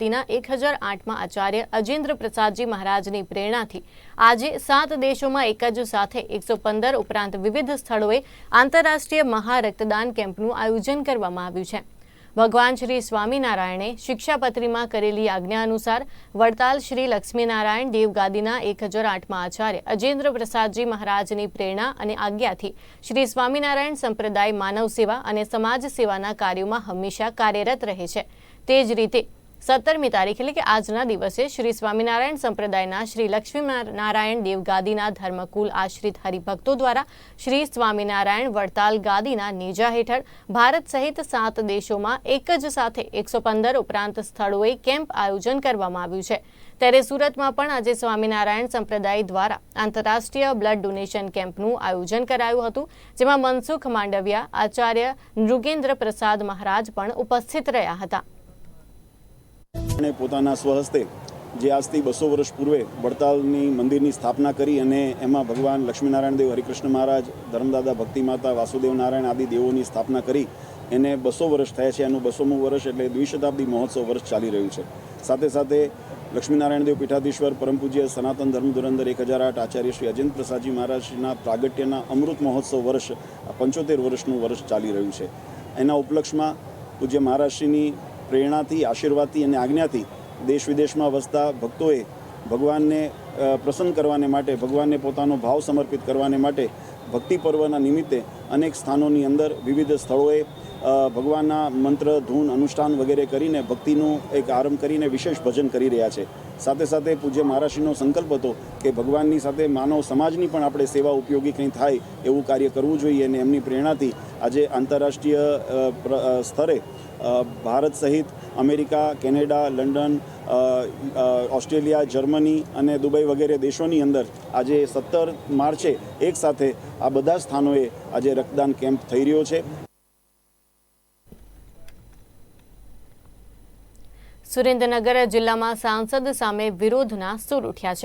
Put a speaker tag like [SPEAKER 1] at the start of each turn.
[SPEAKER 1] ભક્તિના એક હજાર આઠમાં આચાર્ય અજેન્દ્ર પ્રસાદજી મહારાજની પ્રેરણાથી આજે સાત દેશોમાં એક જ સાથે એકસો પંદર ઉપરાંત વિવિધ સ્થળોએ આંતરરાષ્ટ્રીય મહારક્તદાન કેમ્પનું આયોજન કરવામાં આવ્યું છે. ભગવાન શ્રી સ્વામિનારાયણે શિક્ષાપત્રીમાં કરેલી આજ્ઞા અનુસાર વડતાલ શ્રી લક્ષ્મીનારાયણ દેવગાદીના એક હજાર આઠમાં આચાર્ય અજેન્દ્ર પ્રસાદજી મહારાજની પ્રેરણા અને આજ્ઞાથી શ્રી સ્વામિનારાયણ સંપ્રદાય માનવ સેવા અને સમાજ સેવાના કાર્યોમાં હંમેશા કાર્યરત રહે છે. તે જ રીતે સત્તરમી તારીખ એટલે કે આજના દિવસે શ્રી સ્વામિનારાયણ સંપ્રદાયના શ્રી લક્ષ્મી નારાયણ દેવગાદીના ધર્મકુલ આશ્રિત હરિભક્તો દ્વારા શ્રી સ્વામિનારાયણ વડતાલ ગાદીના નેજા હેઠળ ભારત સહિત સાત દેશોમાં એક જ સાથે એકસો પંદર ઉપરાંત સ્થળોએ કેમ્પ આયોજન કરવામાં આવ્યું છે. ત્યારે સુરતમાં પણ આજે સ્વામિનારાયણ સંપ્રદાય દ્વારા આંતરરાષ્ટ્રીય બ્લડ ડોનેશન કેમ્પનું આયોજન કરાયું હતું, જેમાં મનસુખ માંડવિયા, આચાર્ય નૃગેન્દ્ર પ્રસાદ મહારાજ પણ ઉપસ્થિત રહ્યા હતા.
[SPEAKER 2] અને પોતાના સ્વહસ્તે જે આજથી બસો વર્ષ પૂર્વે વડતાલની મંદિરની સ્થાપના કરી અને એમાં ભગવાન લક્ષ્મીનારાયણ દેવ, હરિકૃષ્ણ મહારાજ, ધર્મદાદા ભક્તિ માતા, વાસુદેવ નારાયણ આદિ દેવોની સ્થાપના કરી એને બસો વર્ષ થયા છે. એનું બસોમું વર્ષ એટલે દ્વિશતાબ્દી મહોત્સવ વર્ષ ચાલી રહ્યું છે. સાથે સાથે લક્ષ્મીનારાયણ દેવ પીઠાધીશ્વર, પરમ પૂજ્ય સનાતન ધર્મ ધુરંધર એક હજાર આઠ આચાર્ય શ્રી અજેન્દ્ર પ્રસાદજી મહારાજના પ્રાગટ્યના અમૃત મહોત્સવ વર્ષ પંચોતેર વર્ષનું વર્ષ ચાલી રહ્યું છે. એના ઉપલક્ષમાં પૂજ્ય મહારાજશ્રીની પ્રેરણાથી, આશીર્વાદથી અને આજ્ઞાથી દેશ વિદેશમાં વસતા ભક્તોએ ભગવાનને પ્રસન્ન કરવાને માટે, ભગવાનને પોતાનો ભાવ સમર્પિત કરવાને માટે ભક્તિ પર્વના નિમિત્તે અનેક સ્થાનોની અંદર વિવિધ સ્થળોએ ભગવાનના મંત્ર, ધૂન, અનુષ્ઠાન વગેરે કરીને ભક્તિનું એક આરંભ કરીને વિશેષ ભજન કરી રહ્યા છે. સાથે સાથે પૂજ્ય મહારાષ્ટ્રીનો સંકલ્પ હતો કે ભગવાનની સાથે માનવ સમાજની પણ આપણે સેવા ઉપયોગી કંઈ થાય એવું કાર્ય કરવું જોઈએ અને એમની પ્રેરણાથી આજે આંતરરાષ્ટ્રીય સ્તરે ભારત સહિત America, Canada, London Australia, Germany અને દુબઈ વગેરે દેશોની અંદર આજે સત્તર માર્ચે એક સાથે આ બધા સ્થાનોએ આજે રક્તદાન કેમ્પ થઈ રહ્યો છે.
[SPEAKER 1] સુરેન્દ્રનગર જિલ્લામાં સાંસદ સામે વિરોધના સૂર ઉઠ્યા છે.